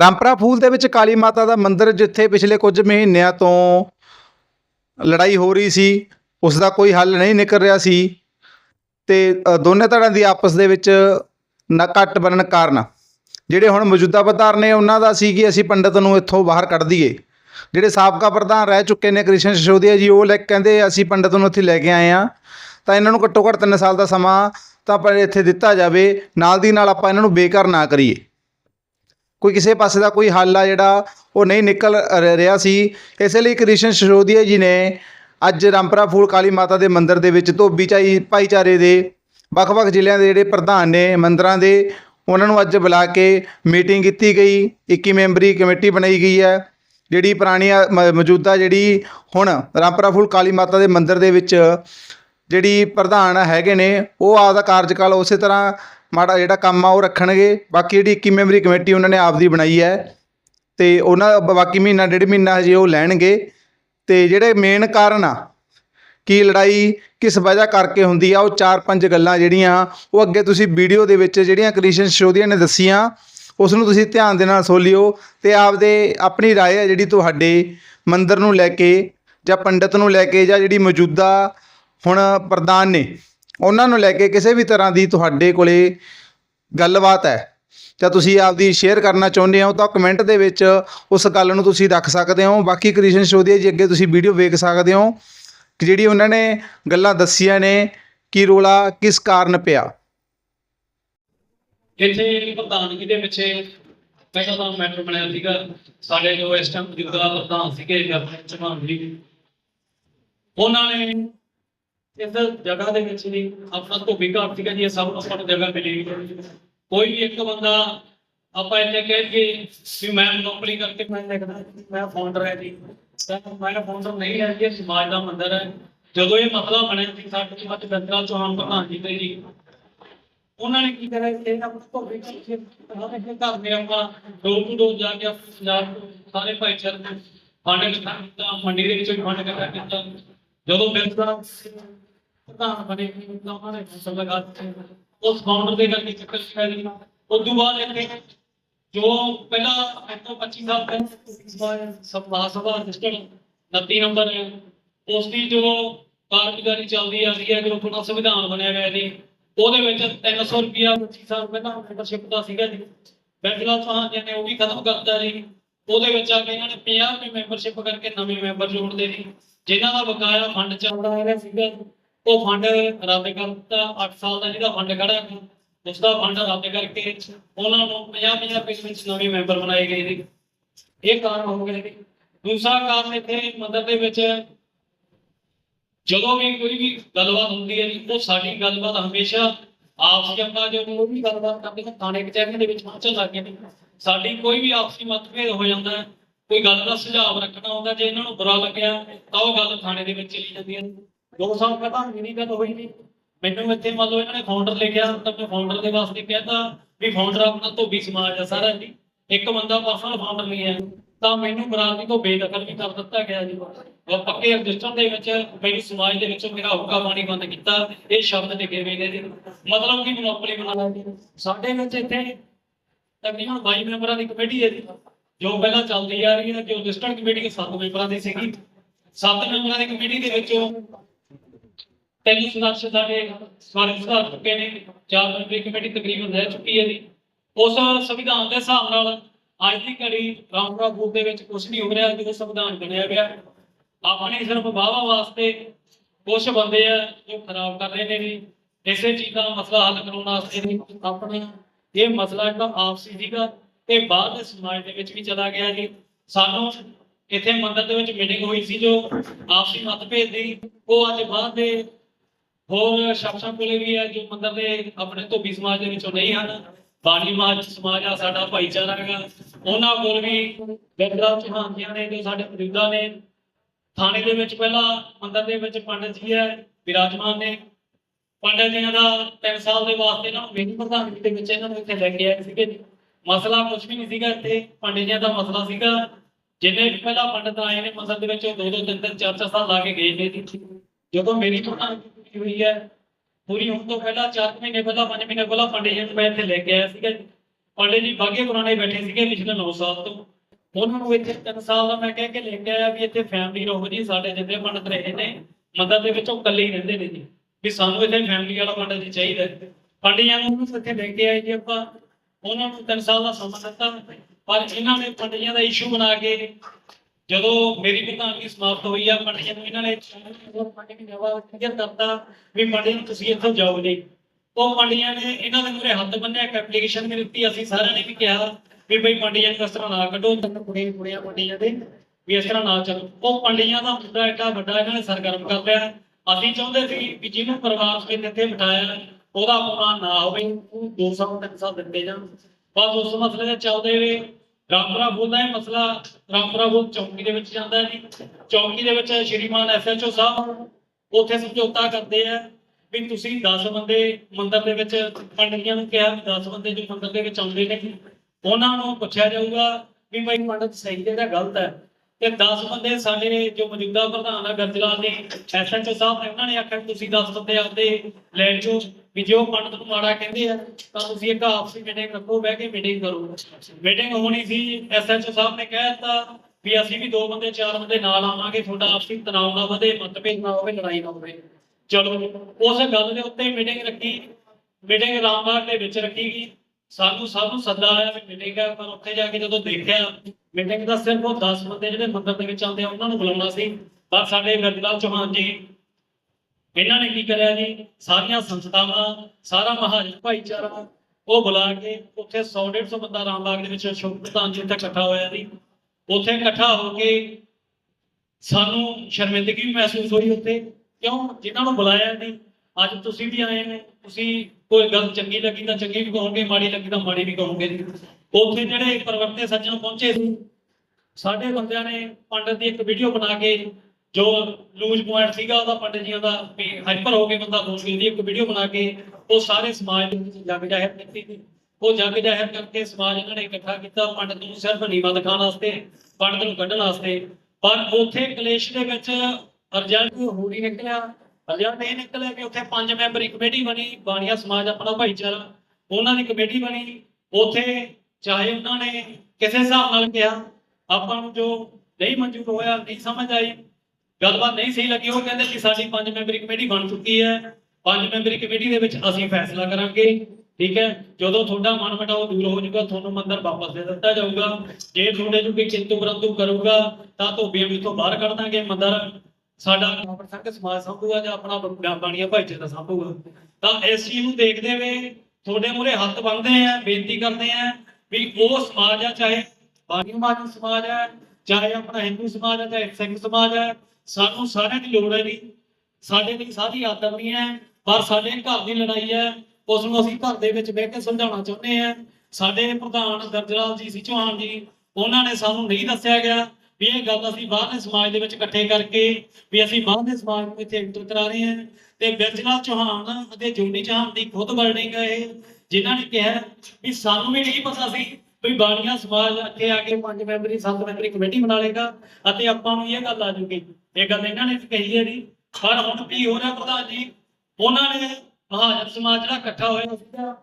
ਰਾਮਪਰਾ ਫੂਲ ਦੇ ਵਿੱਚ ਕਾਲੀ ਮਾਤਾ ਦਾ ਮੰਦਿਰ ਜਿੱਥੇ ਪਿਛਲੇ ਕੁਝ ਮਹੀਨਿਆਂ ਤੋਂ ਲੜਾਈ ਹੋ ਰਹੀ ਸੀ ਉਸ ਦਾ ਕੋਈ ਹੱਲ ਨਹੀਂ ਨਿਕਲ ਰਿਹਾ ਸੀ ਤੇ ਦੋਨੇ ਧੜਾਂ ਦੀ ਆਪਸ ਦੇ ਵਿੱਚ ਨਾ ਘੱਟ ਬਣਨ ਕਾਰਨ ਜਿਹੜੇ ਹੁਣ ਮੌਜੂਦਾ ਪ੍ਰਧਾਨ ਨੇ ਉਹਨਾਂ ਦਾ ਸੀ ਕਿ ਅਸੀਂ ਪੰਡਤ ਨੂੰ ਇੱਥੋਂ ਬਾਹਰ ਕੱਢ ਦਈਏ। ਜਿਹੜੇ ਸਾਬਕਾ ਪ੍ਰਧਾਨ ਰਹਿ ਚੁੱਕੇ ਨੇ ਕ੍ਰਿਸ਼ਨ ਸਸ਼ੋਦੀਆ ਜੀ, ਉਹ ਲੈ ਕਹਿੰਦੇ ਅਸੀਂ ਪੰਡਤ ਨੂੰ ਇੱਥੇ ਲੈ ਕੇ ਆਏ ਆ ਤਾਂ ਇਹਨਾਂ ਨੂੰ ਘੱਟੋ ਘੱਟ 3 ਸਾਲ ਦਾ ਸਮਾਂ ਤਾਂ ਪਰ ਇੱਥੇ ਦਿੱਤਾ ਜਾਵੇ, ਨਾਲ ਦੀ ਨਾਲ ਆਪਾਂ ਇਹਨਾਂ ਨੂੰ ਬੇਕਾਰ ਨਾ ਕਰੀਏ। ਕੋਈ ਕਿਸੇ ਪਾਸੇ ਦਾ ਕੋਈ ਹੱਲ ਆ ਜਿਹੜਾ ਉਹ ਨਹੀਂ ਨਿਕਲ ਰ- ਰਿਹਾ ਸੀ। ਇਸੇ ਲਈ ਕ੍ਰਿਸ਼ਨ ਸਿਸੋਦੀਆ ਜੀ ਨੇ ਅੱਜ ਰਾਮਪਰਾ ਫੂਲ ਕਾਲੀ ਮਾਤਾ ਦੇ ਮੰਦਿਰ ਦੇ ਵਿੱਚ ਧੋਬੀ ਚਾਈ, ਭਾਈਚਾਰੇ ਦੇ ਵੱਖ-ਵੱਖ ਜ਼ਿਲ੍ਹਿਆਂ ਦੇ ਜਿਹੜੇ ਪ੍ਰਧਾਨ ਨੇ ਮੰਦਰਾਂ ਦੇ, ਉਹਨਾਂ ਨੂੰ ਅੱਜ ਬੁਲਾ ਕੇ ਮੀਟਿੰਗ ਕੀਤੀ ਗਈ। 21 ਮੈਂਬਰੀ ਕਮੇਟੀ ਬਣਾਈ ਗਈ ਹੈ। ਜਿਹੜੀ ਪੁਰਾਣੀ ਮ- ਮੌਜੂਦਾ ਜਿਹੜੀ ਹੁਣ ਰਾਮਪਰਾ ਫੂਲ ਕਾਲੀ ਮਾਤਾ ਦੇ ਮੰਦਿਰ ਦੇ ਵਿੱਚ ਜਿਹੜੀ ਪ੍ਰਧਾਨ ਹੈਗੇ ਨੇ, ਉਹ ਆਪਦਾ ਕਾਰਜਕਾਲ ਉਸੇ ਤਰ੍ਹਾਂ ਮਾੜਾ ਜਿਹੜਾ ਕੰਮ ਆ ਉਹ ਰੱਖਣਗੇ ਬਾਕੀ ਜਿਹੜੀ 21 ਮੈਂਬਰੀ ਕਮੇਟੀ ਉਹਨਾਂ ਨੇ ਆਪਦੀ ਬਣਾਈ ਹੈ ਤੇ ਉਹਨਾਂ ਬ- ਬਾਕੀ ਮਹੀਨਾ ਡੇਢ ਮਹੀਨਾ ਹਜੇ ਉਹ ਲੈਣਗੇ ਤੇ ਜਿਹੜੇ ਮੇਨ ਕਾਰਨ ਆ ਕੀ ਲੜਾਈ ਕਿਸ ਵਜ੍ਹਾ ਕਰਕੇ ਹੁੰਦੀ ਆ ਉਹ ਚਾਰ ਪੰਜ ਗੱਲਾਂ ਜਿਹੜੀਆਂ ਉਹ ਅੱਗੇ ਤੁਸੀਂ ਵੀਡੀਓ ਦੇ ਵਿੱਚ ਜਿਹੜੀਆਂ ਕ੍ਰਿਸ਼ਨ ਸ਼ੋਧੀਆਂ ਨੇ ਦੱਸੀਆਂ ਉਸ ਨੂੰ ਤੁਸੀਂ ਧਿਆਨ ਦੇ ਨਾਲ ਸੁਣ ਤੇ ਆਪਦੇ ਆਪਣੀ رائے ਹੈ ਜਿਹੜੀ ਤੁਹਾਡੇ ਮੰਦਿਰ ਨੂੰ ਲੈ ਕੇ ਜਾਂ ਪੰਡਤ ਨੂੰ ਲੈ ਕੇ ਜਾਂ ਜਿਹੜੀ ਮੌਜੂਦਾ ਹੁਣ ਪ੍ਰਧਾਨ ਨੇ ਉਹਨਾਂ ਨੂੰ ਲੈ ਕੇ ਕਿਸੇ ਵੀ ਤਰ੍ਹਾਂ ਦੀ ਤੁਹਾਡੇ ਕੋਲੇ ਗੱਲਬਾਤ ਹੈ, ਜਾਂ ਤੁਸੀਂ ਆਪਦੀ ਸ਼ੇਅਰ ਕਰਨਾ ਚਾਹੁੰਦੇ ਹੋ, ਤਾਂ ਕਮੈਂਟ ਦੇ ਵਿੱਚ ਉਸ ਗੱਲ ਨੂੰ ਤੁਸੀਂ ਰੱਖ ਸਕਦੇ ਹੋ। ਬਾਕੀ ਕ੍ਰਿਸ਼ਨ ਸ਼ੋਧੀਆ ਜੀ ਅੱਗੇ ਤੁਸੀਂ ਵੀਡੀਓ ਵੇਖ ਸਕਦੇ ਹੋ ਕਿ ਜਿਹੜੀ ਉਹਨਾਂ ਨੇ ਗੱਲਾਂ ਦੱਸੀਆਂ ਨੇ, ਕਿ ਰੋਲਾ, ਕਿਸ ਕਾਰਨ ਪਿਆ। ਇੱਥੇ ਪ੍ਰਧਾਨਗੀ ਦੇ ਪਿੱਛੇ ਪਹਿਲਾਂ ਤਾਂ ਮੈਟਰ ਬਣਿਆ ਸੀਗਾ, ਸਾਡੇ ਜੋ ਇਸ ਟਾਈਮ ਜਿੱਦਾਂ ਪ੍ਰਧਾਨ ਸੀਗੇ ਗਵਰਨਰ ਚਮਾਨ ਜੀ। ਉਹਨਾਂ ਨੇ ਇਸ ਜਗ੍ਹਾ ਦੇ ਵਿੱਚ ਵੀ ਆਪਣਾ ਧੋਬੀ ਸੀਗਾ ਜੀ, ਇਹ ਸਭ ਆਪਾਂ ਨੂੰ ਜਗ੍ਹਾ ਮਿਲੀ ਕੋਈ ਇੱਕ ਬੰਦਾ, ਆਪਾਂ ਇੱਥੇ ਕਹਿ ਦਈਏ ਵੀ ਮੈਂ ਮੋਨੋਪਲੀ ਕਰਕੇ ਮੈਂ ਲਿਖਦਾ ਮੈਂ ਫਾਊਂਡਰ ਹੈ ਜੀ। ਤਾਂ ਮੈਂ ਫਾਊਂਡਰ ਨਹੀਂ ਹੈ ਇਹ ਸਮਾਜ ਦਾ ਮੰਦਰ ਹੈ। ਜਦੋਂ ਇਹ ਮਸਲਾ ਬਣਿਆ ਸੀ, ਸਾਡੇ ਵਿੱਚ ਬੰਦਰਾ ਚੌਹਾਨ ਪ੍ਰਧਾਨ ਜੀ ਤੇ ਜੀ। ਉਹਨਾਂ ਨੇ ਕੀ ਕਰਿਆ ਇਹ ਆਪਣਾ ਧੋਬੀ ਉਹਨਾਂ ਨੇ ਘਰ ਦੇ ਆਪਾਂ ਡੋਰ ਟੂ ਡੋਰ ਜਾ ਕੇ ਪੰਜਾਬ ਸਾਰੇ ਭਾਈਚਾਰੇ ਨੂੰ ਫੰਡ ਕੀਤਾ, ਮੰਡੀ ਦੇ ਵਿੱਚ ਵੀ ਫੰਡ ਇਕੱਠਾ ਕੀਤਾ। ਜਦੋਂ ਬਿਰਦਾ ਪ੍ਰਧਾਨ ਬਣੇ ਤਾਂ ਉਹਨਾਂ ਨੇ ਫਸਲ ਲਗਾ ਦਿੱਤੀ ਉਸ ਫਾਊਂਡਰ ਦੇ ਕਰਕੇ ਚੱਕਰ ਛਿਆ ਜੀ ਉਸ ਤੋਂ ਬਾਅਦ ਇੱਥੇ ਜੋ ਪਹਿਲਾਂ ਅੱਜ ਤੋਂ 25 ਸਾਲ ਪਹਿਲਾਂ ਸਭਾ ਸਭਾ ਰਜਿਸਟਰ 29 ਨੰਬਰ ਹੈ। ਉਸ ਦੀ ਜੋ ਕਾਰਗੁਜ਼ਾਰੀ ਚੱਲਦੀ ਆ ਰਹੀ ਹੈ, ਜੋ ਆਪਣਾ ਸੰਵਿਧਾਨ ਬਣਿਆ ਹੋਇਆ ਜੀ ਉਹਦੇ ਵਿੱਚ 300 ਰੁਪਿਆ 25 ਸਾਲ ਪਹਿਲਾਂ ਮੈਂਬਰਸ਼ਿਪ ਦਾ ਸੀਗਾ ਜੀ। ਬੈਠਲਾ ਸਾਹਿਬ ਨੇ ਉਹ ਵੀ ਖਤਮ ਕਰਤਾ ਜੀ। ਉਹਦੇ ਵਿੱਚ ਆ ਕੇ ਇਹਨਾਂ ਨੇ 50 ਰੁਪਏ ਮੈਂਬਰਸ਼ਿਪ ਕਰਕੇ ਨਵੇਂ ਮੈਂਬਰ ਜੋੜਦੇ ਜੀ ਜਿਨ੍ਹਾਂ ਦਾ ਬਕਾਇਆ ਫੰਡ ਚੱਲਦਾ ਹੈਗਾ ਸੀਗਾ। ਉਹ ਫੰਡ ਰੱਦ ਕਰ ਦਿੱਤਾ 8 ਸਾਲ ਦਾ ਜਿਹੜਾ ਫੰਡ ਖੜਾ ਉਸ ਦਾ ਫੰਡ ਰੱਦ ਕਰਕੇ ਉਹਨਾਂ ਨੂੰ 50 50 ਰੁਪਏ ਵਿੱਚ ਨਵੇਂ ਮੈਂਬਰ ਬਣਾਏ ਗਏ ਜੀ ਇਹ ਕਾਰਨ ਹੋ ਗਏ ਜੀ। ਦੂਸਰਾ ਕਾਰਨ ਇੱਥੇ ਮੰਦਰ ਦੇ ਵਿੱਚ ਜਦੋਂ ਵੀ ਕੋਈ ਵੀ ਗੱਲਬਾਤ ਹੁੰਦੀ ਹੈ ਉਹ ਸਾਡੀ ਗੱਲਬਾਤ ਹਮੇਸ਼ਾ ਆਪਸੀ ਆਪਾਂ ਜੋ ਕੋਈ ਵੀ ਗੱਲਬਾਤ ਕਰਦੇ ਹਾਂ ਥਾਣੇ ਕਚਹਿਰੀਆਂ ਦੇ ਵਿੱਚ ਪਹੁੰਚਣ ਲੱਗ ਗਏ ਸਾਡੀ ਕੋਈ ਵੀ ਆਪਸੀ ਮਤਭੇਦ ਹੋ ਜਾਂਦਾ ਹੈ, ਕੋਈ ਗੱਲ ਦਾ ਸੁਝਾਅ ਰੱਖਣਾ ਹੁੰਦਾ, ਜੇ ਇਹਨਾਂ ਨੂੰ ਬੁਰਾ ਲੱਗਿਆ, ਤਾਂ ਉਹ ਗੱਲ ਥਾਣੇ ਦੇ ਵਿੱਚ ਚਲੀ ਜਾਂਦੀ ਹੈ। ਦੋ ਸਾਲ ਪਹਿਲਾਂ ਮੇਰੀ ਗੱਲ ਹੋਈ ਨਹੀਂ ਮੈਨੂੰ ਇੱਥੇ ਮੰਨ ਲਓ ਇਹਨਾਂ ਨੇ ਫਾਊਂਡਰ ਲਿਖਿਆ ਤਾਂ ਮੈਂ ਫਾਊਂਡਰ ਦੇ ਵਾਸਤੇ ਕਹਿਤਾ ਵੀ ਫਾਊਂਡਰ ਆਪਣਾ ਧੋਬੀ ਸਮਾਜ ਆ ਸਾਰਾ ਜੀ ਇੱਕ ਬੰਦਾ ਪਰਸਨਲ ਫਾਊਂਡਰ ਨਹੀਂ ਹੈ। ਤਾਂ ਮੈਨੂੰ ਬਰਾਦਰੀ ਤੋਂ ਬੇਦਖਲ ਵੀ ਕਰ ਦਿੱਤਾ ਗਿਆ ਜੀ। ਉਹ ਪੱਕੇ ਰਜਿਸਟਰ ਦੇ ਵਿੱਚ ਮੇਰੀ ਸਮਾਜ ਦੇ ਵਿੱਚ ਮੇਰਾ ਹੁੱਕਾ ਪਾਣੀ ਬੰਦ ਕੀਤਾ। ਇਹ ਸ਼ਬਦ ਲਿਖੇ ਹੋਏ ਨੇ। ਜੀ ਮਤਲਬ ਕਿ ਮੋਨੋਪੋਲੀ ਬਣਾ ਲੈਂਦੇ ਸਾਡੇ ਵਿੱਚ ਇੱਥੇ ਤਕਰੀਬਨ 22 ਮੈਂਬਰਾਂ ਦੀ ਕਮੇਟੀ ਹੈ ਜੀ। ਜੋ ਪਹਿਲਾਂ ਚੱਲਦੀ ਆ ਰਹੀ ਹੈ, ਜੋ ਰਜਿਸਟਰ ਕਮੇਟੀ ਦੇ 7 ਮੈਂਬਰਾਂ ਦੀ ਸੀਗੀ। 7 ਮੈਂਬਰਾਂ ਦੀ ਕਮੇਟੀ ਦੇ ਵਿੱਚੋਂ ਤਿੰਨ ਸੰਘਰਸ਼ ਸਾਡੇ ਸਾਰੇ ਸੁਧਾਰ ਚੁੱਕੇ ਨੇ, ਚਾਰ ਮੈਂਬਰੀ ਕਮੇਟੀ ਤਕਰੀਬਨ ਰਹਿ ਚੁੱਕੀ ਹੈ ਜੀ। ਉਸ ਸੰਵਿਧਾਨ ਦੇ ਹਿਸਾਬ ਨਾਲ ਅੱਜ ਦੀ ਘੜੀ ਰਾਮਪੁਰਾ ਬੂਥ ਦੇ ਵਿੱਚ ਕੁਝ ਨਹੀਂ ਹੋ ਰਿਹਾ ਜਦੋਂ ਸੰਵਿਧਾਨ ਬਣਿਆ ਗਿਆ ਆਪਣੇ ਸਿਰਫ ਵਾਹਵਾ ਵਾਸਤੇ ਕੁਝ ਬੰਦੇ ਆ ਜੋ ਖਰਾਬ ਕਰ ਰਹੇ ਨੇ ਜੀ। ਇਸੇ ਚੀਜ਼ ਦਾ ਮਸਲਾ ਹੱਲ ਕਰਾਉਣ ਵਾਸਤੇ ਵੀ ਆਪਣਾ ਇਹ ਮਸਲਾ ਜਿਹੜਾ ਆਪਸੀ ਸੀਗਾ, ਇਹ ਬਾਅਦ ਦੇ ਸਮਾਜ ਦੇ ਵਿੱਚ ਵੀ ਚਲਾ ਗਿਆ ਜੀ। ਸਾਨੂੰ ਇੱਥੇ ਮੰਦਰ ਦੇ ਵਿੱਚ ਮੀਟਿੰਗ ਹੋਈ ਸੀ ਜੋ ਆਪਸੀ ਮਤਭੇਦ ਦੀ, ਉਹ ਅੱਜ ਬਾਅਦ ਦੇ ਹੋਰ ਸ਼ਖਸਾਂ ਕੋਲੇ ਵੀ ਹੈ ਜੋ ਮੰਦਰ ਦੇ ਆਪਣੇ ਧੋਬੀ ਸਮਾਜ ਦੇ ਵਿੱਚੋਂ ਨਹੀਂ ਹਨ। ਬਾਣੀ ਮਾਜ ਸਮਾਜ ਆ, ਸਾਡਾ ਭਾਈਚਾਰਾ ਹੈਗਾ। ਉਹਨਾਂ ਕੋਲ ਵੀ ਬਿੰਦਰਾ ਚੌਹਾਨ ਨੇ ਜੋ ਸਾਡੇ ਮੌਜੂਦਾ ਨੇ। ਥਾਣੇ ਦੇ ਵਿੱਚ ਪਹਿਲਾਂ ਮੰਦਰ ਦੇ ਵਿੱਚ ਪੰਡਤ ਜੀ ਹੈ ਵਿਰਾਜਮਾਨ ਨੇ। ਪੰਡਤ ਜੀ ਦਾ 3 ਸਾਲ ਦੇ ਵਾਸਤੇ ਇਹਨਾਂ ਨੂੰ ਮੇਰੀ ਪ੍ਰਧਾਨਗੀ ਦੇ ਵਿੱਚ ਇਹਨਾਂ ਨੂੰ ਇੱਥੇ ਲੈ ਕੇ ਆਏ ਸੀਗੇ। ਮਸਲਾ ਕੁਝ ਵੀ ਨਹੀਂ ਸੀਗਾ ਇੱਥੇ। ਪੰਡਤ ਜੀਆਂ ਦਾ ਮਸਲਾ ਸੀਗਾ। ਜਿੰਨੇ ਵੀ ਪਹਿਲਾਂ ਪੰਡਤ ਆਏ ਨੇ ਮੰਦਰ ਦੇ ਵਿੱਚ, ਉਹ ਦੋ ਦੋ ਤਿੰਨ ਤਿੰਨ ਚਾਰ ਚਾਰ ਸਾਲ ਲਾ ਕੇ ਗਏ ਨੇ। ਜਦੋਂ ਮੇਰੀ ਪ੍ਰਧਾਨਗੀ ਹੋਈ ਹੈ। ਪੂਰੀ ਹੋਣ ਤੋਂ ਪਹਿਲਾਂ 4 ਮਹੀਨੇ ਪਹਿਲਾਂ 5 ਮਹੀਨੇ ਪਹਿਲਾਂ ਪੰਡਿਤ ਮੈਂ ਇੱਥੇ ਲੈ ਕੇ ਆਇਆ ਸੀਗਾ। ਜੀ ਜੀ ਬਾਗੇ ਪੁਰਾਣੇ ਬੈਠੇ ਸੀਗੇ ਪਿਛਲੇ 9 ਸਾਲ ਤੋਂ। ਉਹਨਾਂ ਨੂੰ ਇੱਥੇ 3 ਸਾਲ ਦਾ ਮੈਂ ਕਹਿ ਕੇ ਲੈ ਕੇ ਆਇਆ ਵੀ ਇੱਥੇ ਫੈਮਿਲੀ ਰਹੋ ਜੀ, ਸਾਡੇ ਜਿੰਨੇ ਪੰਡਤ ਰਹੇ ਨੇ, ਮੰਦਰ ਦੇ ਵਿੱਚ ਇਕੱਲੇ ਹੀ ਰਹਿੰਦੇ ਨੇ ਜੀ। ਵੀ ਸਾਨੂੰ ਇੱਥੇ ਫੈਮਿਲੀ ਵਾਲਾ ਪੰਡਤ ਜੀ ਚਾਹੀਦਾ ਹੈ। ਨੂੰ ਉਹਨੂੰ ਇੱਥੇ ਲੈ ਕੇ ਆਏ ਜੀ ਆਪਾਂ। ਉਹਨਾਂ ਨੂੰ 3 ਸਾਲ ਦਾ ਸਮਾਂ ਦਿੱਤਾ, ਪਰ ਇਹਨਾਂ ਨੇ ਪੰਡਿਤਾਂ ਦਾ ਇਸ਼ੂ ਬਣਾ ਕੇ ਜਦੋਂ ਮੇਰੀ ਪ੍ਰਧਾਨਗੀ ਸਮਾਪਤ ਹੋਈ ਆ ਪੰਡਿਤਾਂ ਨੂੰ ਇਹਨਾਂ ਨੇ ਪੰਡਿਤ ਜਵਾਬ ਕਲੀਅਰ ਕਰਤਾ ਵੀ ਪੰਡਿਤ ਤੁਸੀਂ ਇੱਥੋਂ ਜਾਓ ਜੀ। ਉਹ ਪੰਡਿਤਾਂ ਨੇ, ਇਹਨਾਂ ਦੇ ਮੂਹਰੇ ਹੱਥ ਬੰਨਿਆ, ਇੱਕ ਐਪਲੀਕੇਸ਼ਨ ਵੀ ਦਿੱਤੀ, ਅਸੀਂ ਸਾਰਿਆਂ ਨੇ ਵੀ ਕਿਹਾ ਵੀ ਬਈ ਪੰਡਿਤਾਂ ਨੂੰ ਇਸ ਤਰ੍ਹਾਂ ਨਾ ਕੱਢੋ, ਤਿੰਨ ਕੁੜੀਆਂ ਕੁੜੀਆਂ ਪੰਡਿਤਾਂ ਦੇ ਵੀ ਇਸ ਤਰ੍ਹਾਂ ਨਾ ਚੱਲੋ। ਉਹ ਪੰਡਿਤਾਂ ਦਾ ਮੁੱਦਾ ਐਡਾ ਵੱਡਾ, ਇਹਨਾਂ ਨੇ ਸਰਗਰਮ ਕਰ ਲਿਆ। ਅਸੀਂ ਚਾਹੁੰਦੇ ਸੀ ਵੀ ਜਿਹਨੂੰ ਪਰਿਵਾਰ ਸਮੇਤ ਇੱਥੇ ਬਿਠਾਇਆ, ਉਹਦਾ ਅਪਮਾਨ ਨਾ ਹੋਵੇ, ਉਹ 200 300 ਦਿੱਤੇ ਜਾਣ। ਬਸ ਉਸ ਮਸਲੇ ਦੇ ਚੱਲਦੇ ਹੋਏ ਰਾਮਪੁਰਾ ਬੋਲਦਾ ਹੈ ਮਸਲਾ ਰਾਮਪੁਰਾ ਬੋਲ ਚੌਕੀ ਦੇ ਵਿੱਚ ਜਾਂਦਾ ਹੈ ਜੀ। ਚੌਕੀ ਦੇ ਵਿੱਚ ਸ਼੍ਰੀਮਾਨ ਐਸਐਚਓ ਸਾਹਿਬ ਉੱਥੇ ਸਮਝੌਤਾ ਕਰਦੇ ਆ ਵੀ ਤੁਸੀਂ 10 ਬੰਦੇ ਮੰਦਿਰ ਦੇ ਵਿੱਚ, ਪੰਡਿਤਾਂ ਨੂੰ ਕਿਹਾ ਵੀ 10 ਬੰਦੇ ਜੋ ਮੰਦਿਰ ਦੇ ਵਿੱਚ ਆਉਂਦੇ ਨੇ, ਉਹਨਾਂ ਨੂੰ ਪੁੱਛਿਆ ਜਾਊਗਾ ਵੀ ਭਾਈ ਪੰਡਿਤ ਸਹੀ ਹੈ ਜਾਂ ਗਲਤ ਹੈ। ਤੇ 10 ਬੰਦੇ ਸਾਡੇ ਜੋ ਮੌਜੂਦਾ ਪ੍ਰਧਾਨ ਆ ਗਰਜਲਾਲ ਨੇ ਐਸਐਚਓ ਸਾਹਿਬ ਨੇ ਉਹਨਾਂ ਨੇ ਆਖਿਆ ਵੀ ਤੁਸੀਂ 10 ਬੰਦੇ ਆਪਦੇ ਲੈ ਜਾਓ ਵੀ ਜੋ ਪੰਡਤ ਨੂੰ ਮਾੜਾ ਕਹਿੰਦੇ ਆ, ਤਾਂ ਤੁਸੀਂ ਇੱਕ ਆਪਸੀ ਮੀਟਿੰਗ ਰੱਖੋ, ਬਹਿ ਕੇ ਮੀਟਿੰਗ ਕਰੋ। ਮੀਟਿੰਗ ਹੋਣੀ ਸੀ ਐਸਐਚਓ ਸਾਹਿਬ ਨੇ ਕਹਿ ਦਿੱਤਾ ਵੀ ਅਸੀਂ ਵੀ ਦੋ ਬੰਦੇ, ਚਾਰ ਬੰਦੇ ਨਾਲ ਆਵਾਂਗੇ, ਤੁਹਾਡਾ ਆਪਸੀ ਤਣਾਅ ਨਾ ਵਧੇ, ਮਤਭੇਦ ਨਾ ਹੋਵੇ, ਲੜਾਈ ਨਾ ਹੋਵੇ। ਚਲੋ, ਉਸ ਗੱਲ ਦੇ ਉੱਤੇ ਮੀਟਿੰਗ ਰੱਖੀ। ਮੀਟਿੰਗ ਰਾਮਬਾਗ ਦੇ ਵਿੱਚ ਰੱਖੀ ਗਈ। ਸਾਨੂੰ ਸਭ ਨੂੰ ਸੱਦਾ ਆਇਆ ਵੀ ਮੀਟਿੰਗ ਹੈ ਪਰ ਉੱਥੇ ਜਾ ਕੇ ਜਦੋਂ ਦੇਖਿਆ ਮੀਟਿੰਗ ਦਾ ਸਿਰਫ ਉਹ 10 ਬੰਦੇ ਜਿਹੜੇ ਮੰਦਰ ਦੇ ਵਿੱਚ ਆਉਂਦੇ ਆ, ਉਹਨਾਂ ਨੂੰ ਬੁਲਾਉਣਾ ਸੀ। ਪਰ ਸਾਡੇ ਗਰਜਲਾਲ ਚੌਹਾਨ ਜੀ ਇਹਨਾਂ ਨੇ ਕੀ ਕਰਿਆ ਜੀ? ਸਾਰੀਆਂ ਸੰਸਥਾਵਾਂ, ਸਾਰਾ ਮਹਾਜਨ ਭਾਈਚਾਰਾ ਉਹ ਬੁਲਾ ਕੇ ਉੱਥੇ 100 150 ਬੰਦਾ ਰਾਮਬਾਗ ਦੇ ਵਿੱਚ ਸ਼ੋਕ ਪ੍ਰਧਾਨ ਜੀ ਉੱਥੇ ਇਕੱਠਾ ਹੋਇਆ ਸੀ, ਉੱਥੇ ਇਕੱਠਾ ਹੋ ਕੇ ਸਾਨੂੰ ਸ਼ਰਮਿੰਦਗੀ ਵੀ ਮਹਿਸੂਸ ਹੋਈ ਉੱਥੇ। ਕਿਉਂ? ਜਿਨ੍ਹਾਂ ਨੂੰ ਬੁਲਾਇਆ ਨਹੀਂ ਅੱਜ ਤੁਸੀਂ ਵੀ ਆਏ ਨੇ, ਤੁਸੀਂ ਕੋਈ ਗੱਲ ਚੰਗੀ ਲੱਗੀ ਤਾਂ ਚੰਗੀ ਵੀ ਕਹੋਗੇ, ਮਾੜੀ ਲੱਗੀ ਤਾਂ ਮਾੜੀ ਵੀ ਕਹੋਗੇ ਜੀ। ਉੱਥੇ ਜਿਹੜੇ ਪਰਵਰਤੇ ਸੱਜਣ ਪਹੁੰਚੇ ਸੀ, ਸਾਡੇ ਬੰਦਿਆਂ ਨੇ ਪੰਡਤ ਦੀ ਇੱਕ ਵੀਡੀਓ ਬਣਾ ਕੇ ਜੋ ਲੂਜ ਪੁਆਇੰਟ ਸੀਗਾ ਉਹਦਾ ਪੰਡਤ ਜੀਆਂ ਦਾ ਹਾਈਪਰ ਹੋ ਕੇ ਬੰਦਾ ਬੋਲ ਗਿਆ ਇੱਕ ਵੀਡੀਓ ਬਣਾ ਕੇ ਉਹ ਸਾਰੇ ਸਮਾਜ ਦੇ ਵਿੱਚ ਜੱਗ ਜਾਹਿਰ ਕੀਤੀ ਉਹ ਜੱਗ ਜਾਹਿਰ ਕਰਕੇ ਸਮਾਜ ਇਹਨਾਂ ਨੇ ਇਕੱਠਾ ਕੀਤਾ ਪੰਡਤ ਨੂੰ ਸਿਰਫ ਨੀਵਾ ਦਿਖਾਉਣ ਵਾਸਤੇ, ਪੰਡਤ ਨੂੰ ਕੱਢਣ ਵਾਸਤੇ। ਪਰ ਉੱਥੇ ਕਲੇਸ਼ ਦੇ ਵਿੱਚ ਰਿਜ਼ਲਟ ਹੋਰ ਨਿਕਲਿਆ। ਰਿਜ਼ਲਟ ਇਹ ਨਿਕਲਿਆ ਕਿ ਉੱਥੇ ਪੰਜ ਮੈਂਬਰੀ ਕਮੇਟੀ ਬਣੀ, ਬਾਣੀਆ ਸਮਾਜ ਆਪਣਾ ਭਾਈਚਾਰਾ। ਉਹਨਾਂ ਦੀ ਕਮੇਟੀ ਬਣੀ। ਉੱਥੇ ਚਾਹੇ ਉਹਨਾਂ ਨੇ ਕਿਸੇ ਹਿਸਾਬ ਨਾਲ ਕਿਹਾ, ਆਪਾਂ ਨੂੰ ਜੋ ਨਹੀਂ ਮਨਜ਼ੂਰ ਹੋਇਆ, ਨਹੀਂ ਸਮਝ ਆਈ ਗੱਲਬਾਤ ਨਹੀਂ ਸਹੀ ਲੱਗੀ, ਉਹ ਕਹਿੰਦੇ ਕਿ ਸਾਡੀ ਪੰਜ ਮੈਂਬਰੀ ਕਮੇਟੀ ਬਣ ਚੁੱਕੀ ਹੈ। ਪੰਜ ਮੈਂਬਰੀ ਕਮੇਟੀ ਦੇ ਵਿੱਚ ਅਸੀਂ ਫੈਸਲਾ ਕਰਾਂਗੇ, ਠੀਕ ਹੈ? ਜਦੋਂ ਤੁਹਾਡਾ ਮਨ ਮਟਾਓ, ਦੂਰ ਹੋ ਜਾਊਗਾ, ਤੁਹਾਨੂੰ ਮੰਦਰ ਵਾਪਸ ਦੇ ਦਿੱਤਾ ਜਾਊਗਾ। ਜੇ ਤੁਹਾਡੇ ਨੂੰ ਕੋਈ ਕਿੰਤੂ ਪਰੰਤੂ ਕਰੂਗਾ, ਤਾਂ ਧੋਬੀਆਂ ਵੀ ਤੋਂ ਬਾਹਰ ਕੱਢ ਦਾਂਗੇ ਮੰਦਰ। ਸਾਡਾ ਪ੍ਰਸੰਗ ਸਮਾਜ ਸੰਭੂਗਾ ਜਾਂ ਆਪਣਾ ਬ- ਭਾਈਚਾਰਾ ਸੰਭੂਗਾ। ਤਾਂ ਇਸ ਚੀਜ਼ ਨੂੰ ਦੇਖਦੇ ਹੋਏ ਤੁਹਾਡੇ ਮੂਹਰੇ ਹੱਥ ਬੰਨਦੇ ਆ, ਬੇਨਤੀ ਕਰਦੇ ਆ ਵੀ ਉਹ ਸਮਾਜ ਆ, ਚਾਹੇ ਬਾਣੀ ਮਾਜਨ ਸਮਾਜ ਹੈ ਚਾਹੇ ਆਪਣਾ ਹਿੰਦੂ ਸਮਾਜ ਹੈ ਚਾਹੇ ਸਿੱਖ ਸਮਾਜ ਹੈ ਸਾਨੂੰ ਸਾਰਿਆਂ ਦੀ ਲੋੜ ਹੈ ਜੀ। ਸਾਡੇ ਲਈ ਸਾਰੀ ਆਦਰ ਨਹੀਂ ਹੈ, ਪਰ ਸਾਡੇ ਘਰ ਦੀ ਲੜਾਈ ਹੈ। ਉਸ ਨੂੰ ਅਸੀਂ ਘਰ ਦੇ ਵਿੱਚ ਬਹਿ ਕੇ ਸਮਝਾਉਣਾ ਚਾਹੁੰਦੇ ਹਾਂ। ਸਾਡੇ ਪ੍ਰਧਾਨ ਦਰਜਲਾਲ ਜੀ ਸੀ ਚੌਹਾਨ ਜੀ, ਉਹਨਾਂ ਨੇ ਸਾਨੂੰ ਨਹੀਂ ਦੱਸਿਆ ਗਿਆ ਵੀ ਇਹ ਗੱਲ ਅਸੀਂ ਬਾਹਰਲੇ ਸਮਾਜ ਦੇ ਵਿੱਚ ਇਕੱਠੇ ਕਰਕੇ ਵੀ ਅਸੀਂ ਬਾਹਰਲੇ ਸਮਾਜ ਨੂੰ ਇੱਥੇ ਇੰਟਰ ਕਰਾ ਰਹੇ ਹਾਂ। ਤੇ ਬਿਰਜਲਾਲ ਚੌਹਾਨ ਅਤੇ ਜੋਨੀ ਚੌਹਾਨ ਦੀ ਖੁਦ ਵਰਡਿੰਗ ਹੈ ਇਹ, ਜਿਨ੍ਹਾਂ ਨੇ ਕਿਹਾ ਵੀ ਸਾਨੂੰ ਵੀ ਨਹੀਂ ਪਤਾ ਸੀ ਵੀ ਬਾਣੀਆਂ ਸਮਾਜ ਇੱਥੇ ਆ ਕੇ ਪੰਜ ਮੈਂਬਰੀ, ਸੱਤ ਮੈਂਬਰੀ ਕਮੇਟੀ ਬਣਾ ਲੇਗਾ ਅਤੇ ਆਪਾਂ ਨੂੰ ਇਹ ਗੱਲ ਆ ਜੂਗੀ ਇਹ ਗੱਲ ਇਹਨਾਂ ਨੇ ਕਹੀ ਹੈ ਜੀ ਪਰ ਹੁਣ ਕੀ ਹੋ ਰਿਹਾ ਪ੍ਰਧਾਨ ਜੀ, ਉਹਨਾਂ ਨੇ ਮਹਾਜਨ ਸਮਾਜ ਜਿਹੜਾ ਇਕੱਠਾ ਹੋਇਆ ਸੀਗਾ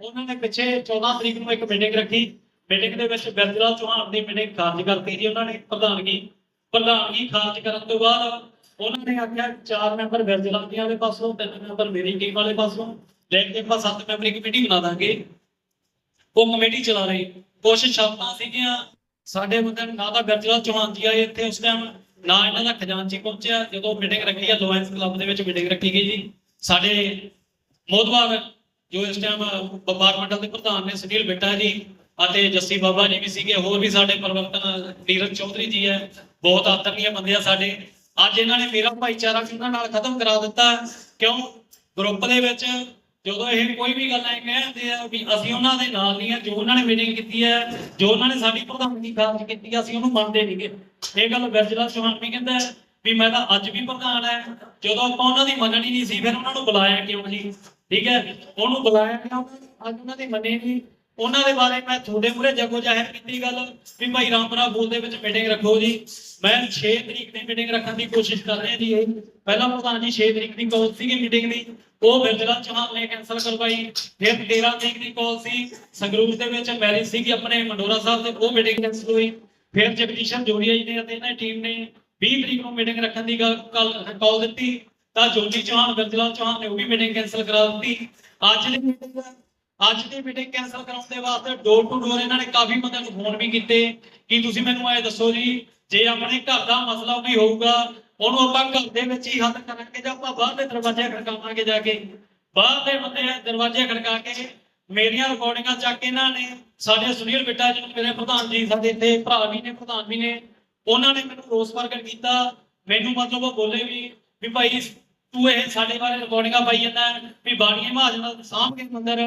ਉਹਨਾਂ ਨੇ ਪਿੱਛੇ 14 ਤਰੀਕ ਨੂੰ ਇੱਕ ਮੀਟਿੰਗ ਰੱਖੀ ਮੀਟਿੰਗ ਦੇ ਵਿੱਚ ਬਿਰਜਲਾਲ ਚੌਹਾਨ ਦੀ ਮੀਟਿੰਗ ਖਾਰਜ ਕਰਤੀ ਜੀ, ਉਹਨਾਂ ਨੇ ਪ੍ਰਧਾਨਗੀ ਪ੍ਰਧਾਨਗੀ ਖਾਰਜ ਕਰਨ ਤੋਂ ਬਾਅਦ ਉਹਨਾਂ ਨੇ ਆਖਿਆ ਚਾਰ ਮੈਂਬਰ ਬਿਰਜਲਾਲ ਦੀਆਂ ਦੇ ਪਾਸੋਂ, ਤਿੰਨ ਮੈਂਬਰ ਮੇਰੀ ਟੀਮ ਵਾਲੇ ਪਾਸੋਂ ਲੈ ਕੇ ਆਪਾਂ ਸੱਤ ਮੈਂਬਰੀ ਕਮੇਟੀ ਬਣਾ ਦਾਂਗੇ। ਉਹ ਕਮੇਟੀ ਚਲਾ ਰਹੀ। ਕੁਛ ਸ਼ਰਤਾਂ ਸੀਗੀਆਂ, ਸਾਡੇ ਬੰਦੇ ਨਾ ਤਾਂ ਬਿਰਜਲਾਲ ਚੌਹਾਨ ਜੀ ਆਏ ਇੱਥੇ ਉਸ ਟਾਈਮ ਨਾ ਇਹਨਾਂ ਦਾ ਖਜ਼ਾਨਚੀ ਪਹੁੰਚਿਆ, ਜਦੋਂ ਮੀਟਿੰਗ ਰੱਖੀ ਆ ਲੋਇੰਸ ਕਲੱਬ ਦੇ ਵਿੱਚ ਮੀਟਿੰਗ ਰੱਖੀ ਗਈ ਜੀ। ਸਾਡੇ ਮੋਦਵਾਰ ਜੋ ਇਸ ਟਾਈਮ ਵਪਾਰ ਮੰਡਲ ਦੇ ਪ੍ਰਧਾਨ ਨੇ ਸੁਨੀਲ ਬਿੱਟਾ ਜੀ ਅਤੇ ਜੱਸੀ ਬਾਬਾ ਜੀ ਵੀ ਸੀਗੇ, ਹੋਰ ਵੀ ਸਾਡੇ ਪਰਿਵਰਤਨ ਨੀਰਜ ਚੌਧਰੀ ਜੀ ਹੈ। ਬਹੁਤ ਆਦਰਨੀय ਬੰਦੇ ਆ ਸਾਡੇ। ਅੱਜ ਇਹਨਾਂ ਨੇ ਮੇਰਾ ਭਾਈਚਾਰਾ ਵੀ ਉਹਨਾਂ ਨਾਲ ਖਤਮ ਕਰਾ ਦਿੱਤਾ। ਕਿਉਂ? ਗਰੁੱਪ ਦੇ ਵਿੱਚ ਜਦੋਂ ਇਹ ਕੋਈ ਵੀ ਗੱਲ ਐ ਕਹਿੰਦੇ ਆ ਵੀ ਅਸੀਂ ਉਹਨਾਂ ਦੇ ਨਾਲ ਨਹੀਂ ਆ, ਜੋ ਉਹਨਾਂ ਨੇ ਮੀਟਿੰਗ ਕੀਤੀ ਹੈ ਜੋ ਉਹਨਾਂ ਨੇ ਸਾਡੀ ਪ੍ਰਧਾਨਗੀ ਖਾਰਜ ਕੀਤੀ ਅਸੀਂ ਉਹਨੂੰ ਮੰਨਦੇ ਨਹੀਂਗੇ ਇਹ ਗੱਲ ਬਿਰਜਲਾਲ ਚੌਹਾਨ ਵੀ ਕਹਿੰਦਾ ਵੀ ਮੈਂ ਤਾਂ ਅੱਜ ਵੀ ਪ੍ਰਧਾਨ ਹੈ। ਜਦੋਂ ਆਪਾਂ ਉਹਨਾਂ ਦੀ ਮੰਨਣੀ ਨਹੀਂ ਸੀ, ਫਿਰ ਉਹਨਾਂ ਨੂੰ ਬੁਲਾਇਆ ਕਿਉਂ ਜੀ? ਠੀਕ ਹੈ? ਉਹਨੂੰ ਬੁਲਾਇਆ ਕਿਉਂ? ਅੱਜ ਉਹਨਾਂ ਦੀ ਮੰਨੇ ਨਹੀਂ। ਉਹਨਾਂ ਦੇ ਬਾਰੇ ਮੈਂ ਤੁਹਾਡੇ ਮੂਹਰੇ ਜਗੋ ਜ਼ਾਹਿਰ ਕੀਤੀ ਗੱਲ ਵੀ ਭਾਈ ਰਾਮਪੁਰਾ ਬੂਲ ਦੇ ਵਿੱਚ ਮੀਟਿੰਗ ਰੱਖੋ ਜੀ। ਮੈਂ 6 ਤਰੀਕ ਦੀ ਮੀਟਿੰਗ ਰੱਖਣ ਦੀ ਕੋਸ਼ਿਸ਼ ਕਰ ਰਿਹਾ ਜੀ। ਪਹਿਲਾਂ ਪ੍ਰਧਾਨ ਜੀ 6 ਤਰੀਕ ਦੀ ਕਾਲ ਸੀਗੀ ਮੀਟਿੰਗ ਦੀ। ਉਹ ਵਿਰਜਲਾ ਚੌਹਾਨ ਨੇ ਕੈਨਸਲ ਕਰਵਾਈ। ਫਿਰ 13 ਤਰੀਕ ਦੀ ਕਾਲ ਸੀ। ਸੰਗਰੂਰ ਦੇ ਵਿੱਚ ਮੈਰਿਜ ਸੀਗੀ ਆਪਣੇ, ਮੰਡੋਰਾ ਸਾਹਿਬ ਦੇ, ਉਹ ਮੀਟਿੰਗ ਕੈਨਸਲ ਹੋਈ। ਫਿਰ ਜਗਦੀਸ਼ਨ ਜੋੜੀਆ ਜੀ ਨੇ ਅਤੇ ਇਹਨਾਂ ਟੀਮ ਨੇ 20 ਤਰੀਕ ਨੂੰ ਮੀਟਿੰਗ ਰੱਖਣ ਦੀ ਗੱਲ ਕਾਲ ਦਿੱਤੀ। ਤਾਂ ਜੋਗੀ ਚੌਹਾਨ, ਵਿਰਜਲਾ ਚੌਹਾਨ ਨੇ ਉਹ ਵੀ ਮੀਟਿੰਗ ਕੈਨਸਲ ਕਰਾ ਦਿੱਤੀ। ਅੱਜ ਦੀ ਮੀਟਿੰਗ ਅੱਜ ਦੀ ਮੀਟਿੰਗ ਕੈਨਸਲ ਕਰਾਉਣ ਦੇ ਵਾਸਤੇ ਡੋਰ ਟੂ ਡੋਰ ਇਹਨਾਂ ਨੇ ਕਾਫੀ ਬੰਦਿਆਂ ਨੂੰ ਫੋਨ ਵੀ ਕੀਤੇ। ਕਿ ਤੁਸੀਂ ਮੈਨੂੰ ਇਹ ਦੱਸੋ ਜੀ, ਜੇ ਆਪਣੇ ਘਰ ਦਾ ਮਸਲਾ ਵੀ ਹੋਊਗਾ, ਉਹਨੂੰ ਆਪਾਂ ਘਰ ਦੇ ਵਿੱਚ ਹੀ ਹੱਲ ਕਰਾਂਗੇ ਜਾਂ ਆਪਾਂ ਬਾਹਰ ਦੇ ਦਰਵਾਜ਼ੇ ਖੜਕਾਵਾਂਗੇ ਜਾ ਕੇ? ਬਾਹਰ ਦੇ ਬੰਦੇ ਦਰਵਾਜ਼ੇ ਖੜਕਾ ਕੇ ਮੇਰੀਆਂ ਰਿਕਾਰਡਿੰਗਾਂ ਚੱਕ ਕੇ ਇਹਨਾਂ ਨੇ, ਸਾਡੇ ਸੁਨੀਲ ਬਿੱਟਾ ਜੀ ਮੇਰੇ ਪ੍ਰਧਾਨ ਜੀ, ਸਾਡੇ ਇੱਥੇ ਭਰਾ ਵੀ ਨੇ, ਪ੍ਰਧਾਨ ਵੀ ਨੇ, ਉਹਨਾਂ ਨੇ ਮੈਨੂੰ ਰੋਸ ਪ੍ਰਗਟ ਕੀਤਾ। ਮੈਨੂੰ ਮਤਲਬ ਉਹ ਬੋਲੇ ਵੀ ਵੀ ਭਾਈ ਤੂੰ ਇਹ ਸਾਡੇ ਬਾਰੇ ਰਿਕਾਰਡਿੰਗਾਂ ਪਾਈ ਜਾਂਦਾ ਹੈ ਵੀ ਬਾਣੀਏ ਮਹਾਜਨ ਸਾਂਭ ਕੇ ਮੰਦਰ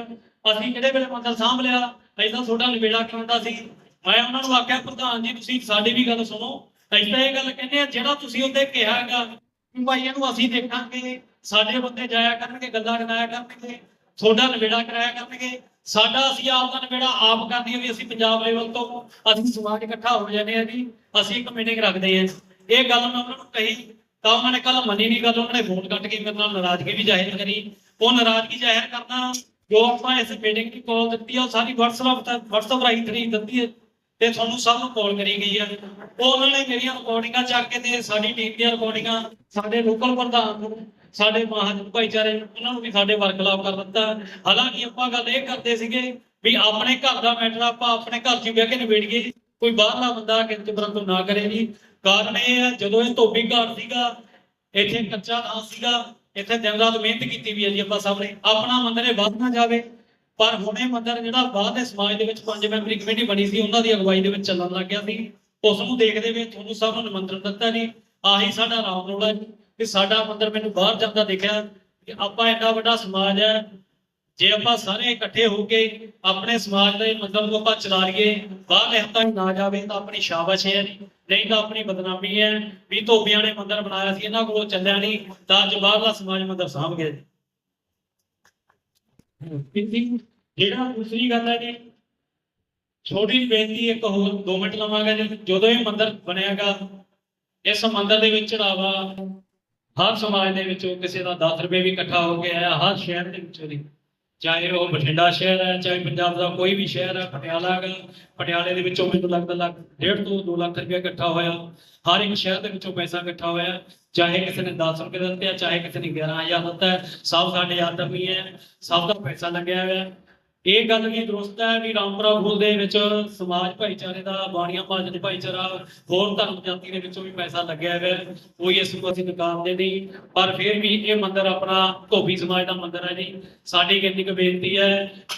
ਅਸੀਂ ਕਿਹੜੇ ਵੇਲੇ ਮੰਦਰ ਸਾਂਭ ਲਿਆ? ਐਦਾਂ ਤੁਹਾਡਾ ਨਿਬੇੜਾ ਕਰਾਉਂਦਾ ਸੀ। ਮੈਂ ਉਹਨਾਂ ਨੂੰ ਆਖਿਆ, ਪ੍ਰਧਾਨ ਜੀ, ਤੁਸੀਂ ਸਾਡੀ ਵੀ ਗੱਲ ਸੁਣੋ। ਐਦਾਂ ਇਹ ਗੱਲ ਕਹਿੰਦੇ ਆ, ਜਿਹੜਾ ਤੁਸੀਂ ਉਹਦੇ ਕਿਹਾ ਹੈਗਾ, ਵੀ ਭਾਈ ਇਹਨੂੰ ਅਸੀਂ ਦੇਖਾਂਗੇ, ਸਾਡੇ ਬੰਦੇ ਜਾਇਆ ਕਰਨਗੇ, ਗੱਲਾਂ ਕਰਾਇਆ ਕਰਨਗੇ, ਤੁਹਾਡਾ ਨਿਬੇੜਾ ਕਰਾਇਆ ਕਰਨਗੇ। ਸਾਡਾ ਅਸੀਂ ਆਪ ਦਾ ਨਿਬੇੜਾ ਆਪ ਕਰਦੀ ਹੈ ਵੀ ਅਸੀਂ ਪੰਜਾਬ ਲੈਵਲ ਤੋਂ ਅਸੀਂ ਸਮਾਜ ਇਕੱਠਾ ਹੋ ਜਾਂਦੇ ਆ ਜੀ, ਅਸੀਂ ਇੱਕ ਮੀਟਿੰਗ ਰੱਖਦੇ ਆ। ਇਹ ਗੱਲ ਮੈਂ ਉਹਨਾਂ ਨੂੰ ਕਹੀ, ਤਾਂ ਉਹਨਾਂ ਨੇ ਕੱਲ ਮੰਨੀ ਨਹੀਂ ਗੱਲ, ਉਹਨਾਂ ਨੇ ਫੋਨ ਕੱਟ ਕੇ ਮੇਰੇ ਨਾਲ ਨਾਰਾਜ਼ਗੀ ਵੀ ਜ਼ਾਹਿਰ ਕਰੀ। ਉਹ ਨਾਰਾਜ਼ਗੀ ਜ਼ਾਹਿਰ ਕਰਨਾ ਜੋ ਆਪਾਂ ਇਸ ਮੀਟਿੰਗ ਦੀ ਕਾਲ ਦਿੱਤੀ ਆ, ਉਹ ਸਾਰੀ WhatsApp ਤੇ WhatsApp ਰਾਹੀਂ ਤਰੀ ਦਿੱਤੀ ਹੈ ਤੇ ਤੁਹਾਨੂੰ ਸਭ ਨੂੰ ਕਾਲ ਕਰੀ ਗਈ ਹੈ ਉਹਨਾਂ ਨੇ ਮੇਰੀਆਂ ਰਿਕਾਰਡਿੰਗਾਂ ਚੱਕ ਕੇ ਤੇ ਸਾਡੀ ਟੀਮ ਦੀਆਂ ਰਿਕਾਰਡਿੰਗਾਂ ਸਾਡੇ ਲੋਕਲ ਪ੍ਰਧਾਨ ਨੂੰ, ਸਾਡੇ ਮਹਾਜਨ ਭਾਈਚਾਰੇ ਉਹਨਾਂ ਨੂੰ ਵੀ ਸਾਡੇ ਵਰਖਲਾਫ ਕਰ ਦਿੱਤਾ। ਹਾਲਾਂਕਿ ਆਪਾਂ ਗੱਲ ਇਹ ਕਰਦੇ ਸੀਗੇ ਵੀ ਆਪਣੇ ਘਰ ਦਾ ਮੈਟਰ ਆਪਾਂ ਆਪਣੇ ਘਰ 'ਚ ਬਹਿ ਕੇ ਨਿਬੇੜੀਏ ਕੋਈ ਬਾਹਰਲਾ ਬੰਦਾ ਕਿਤੇ ਪਰੰਤੂ ਨਾ ਕਰੇ ਜੀ। ਕਾਰਨ ਇਹ ਹੈ ਜਦੋਂ ਇਹ ਧੋਬੀ ਘਰ ਸੀਗਾ, ਇੱਥੇ ਕੱਚਾ ਥਾਂ ਸੀਗਾ ਇੱਥੇ ਦਿਨ ਰਾਤ ਮਿਹਨਤ ਕੀਤੀ ਵੀ ਹੈ ਜੀ ਆਪਾਂ ਸਭ ਨੇ। ਆਪਣਾ ਮੰਦਰ ਇਹ ਵੱਧ ਨਾ ਜਾਵੇ, ਪਰ ਹੁਣੇ ਮੰਦਰ ਜਿਹੜਾ ਬਾਅਦ ਦੇ ਸਮਾਜ ਦੇ ਵਿੱਚ ਪੰਜ ਮੈਂਬਰੀ ਕਮੇਟੀ ਬਣੀ ਸੀ, ਉਹਨਾਂ ਦੀ ਅਗਵਾਈ ਦੇ ਵਿੱਚ ਚੱਲਣ ਲੱਗ ਗਿਆ ਸੀ। ਉਸ ਨੂੰ ਦੇਖਦੇ ਹੋਏ ਤੁਹਾਨੂੰ ਸਭ ਨੂੰ ਨਿਮੰਤਰਣ ਦਿੱਤਾ ਜੀ। ਆਹੀ ਸਾਡਾ ਰਾਮ ਰੋੜਾ ਜੀ। ਕਿ ਸਾਡਾ ਮੰਦਰ ਮੈਨੂੰ ਬਾਹਰ ਜਾਂਦਾ ਦੇਖਿਆ, ਕਿ ਆਪਾਂ ਇੰਨਾ ਵੱਡਾ ਸਮਾਜ ਹੈ ਜੇ ਆਪਾਂ ਸਾਰੇ ਇਕੱਠੇ ਹੋ ਕੇ ਆਪਣੇ ਸਮਾਜ ਦੇ ਮੰਦਰ ਨੂੰ ਆਪਾਂ ਚਲਾ ਲਈਏ ਬਾਹਰਲੇ ਹੱਥਾਂ ਨਾ ਜਾਵੇ, ਤਾਂ ਆਪਣੀ ਸ਼ਾਬਾਸ਼ ਹੈ ਨਹੀਂ। ਤਾਂ ਆਪਣੀ ਬਦਨਾਮੀ ਹੈ। ਵੀ ਧੋਬੀਆਂ ਨੇ ਮੰਦਰ ਬਣਾਇਆ ਸੀ, ਇਹਨਾਂ ਕੋਲੋਂ ਚੱਲਿਆ ਨਹੀਂ, ਤਾਂ ਅੱਜ ਬਾਹਰਲਾ ਸਮਾਜ ਮੰਦਰ ਸਾਂਭ ਗਿਆ ਜੀ। ਜਿਹੜਾ ਦੂਸਰੀ ਗੱਲ ਹੈ ਜੀ, ਛੋਟੀ ਬੇਨਤੀ ਇੱਕ ਹੋਰ 2 ਮਿੰਟ ਲਵਾਂਗਾ ਜੀ। ਜਦੋਂ ਇਹ ਮੰਦਰ ਬਣਿਆਗਾ, ਇਸ ਮੰਦਰ ਦੇ ਵਿੱਚ ਚੜਾਵਾ ਹਰ ਸਮਾਜ ਦੇ ਵਿੱਚੋਂ ਕਿਸੇ ਦਾ 10 ਰੁਪਏ ਵੀ ਇਕੱਠਾ ਹੋ ਗਿਆ ਹਰ ਸ਼ਹਿਰ ਦੇ ਵਿੱਚੋਂ ਦੀ। ਚਾਹੇ ਉਹ ਬਠਿੰਡਾ ਸ਼ਹਿਰ ਹੈ ਚਾਹੇ ਪੰਜਾਬ ਦਾ ਕੋਈ ਵੀ ਸ਼ਹਿਰ ਹੈ ਪਟਿਆਲਾ ਹੈ ਪਟਿਆਲੇ ਦੇ ਵਿੱਚੋਂ ਮੈਨੂੰ ਲੱਗਦਾ ਲੱਖ ਡੇਢ ਤੋਂ 2 ਲੱਖ ਰੁਪਏ ਇਕੱਠਾ ਹੋਇਆ। ਹਰ ਇੱਕ ਸ਼ਹਿਰ ਦੇ ਵਿੱਚੋਂ ਪੈਸਾ ਇਕੱਠਾ ਹੋਇਆ। ਚਾਹੇ ਕਿਸੇ ਨੇ 10 ਰੁਪਏ ਦਿੱਤੇ ਆ ਚਾਹੇ ਕਿਸੇ ਨੇ 11000 ਦਿੱਤਾ ਹੈ, ਸਭ ਸਾਡੇ ਆਦਮੀ ਹੈ ਸਭ ਦਾ ਪੈਸਾ ਲੱਗਿਆ ਹੋਇਆ। ਇਹ ਗੱਲ ਵੀ ਦਰੁਸਤ ਹੈ ਵੀ ਰਾਮਪੁਰਾ ਫੂਲ ਦੇ ਵਿੱਚ ਸਮਾਜ ਭਾਈਚਾਰੇ ਦਾ, ਬਾਣੀਆਂ ਮਹਾਜਨ ਭਾਈਚਾਰਾ, ਹੋਰ ਧਰਮ ਜਾਤੀ ਦੇ ਵਿੱਚੋਂ ਵੀ ਪੈਸਾ ਲੱਗਿਆ ਹੋਇਆ ਕੋਈ ਇਸ ਨੂੰ ਅਸੀਂ ਨਕਾਰਦੇ ਨਹੀਂ, ਪਰ ਫਿਰ ਵੀ ਇਹ ਮੰਦਿਰ ਆਪਣਾ ਧੋਬੀ ਸਮਾਜ ਦਾ ਮੰਦਿਰ ਹੈ ਜੀ। ਸਾਡੀ ਕਿੰਨੀ ਕੁ ਬੇਨਤੀ ਹੈ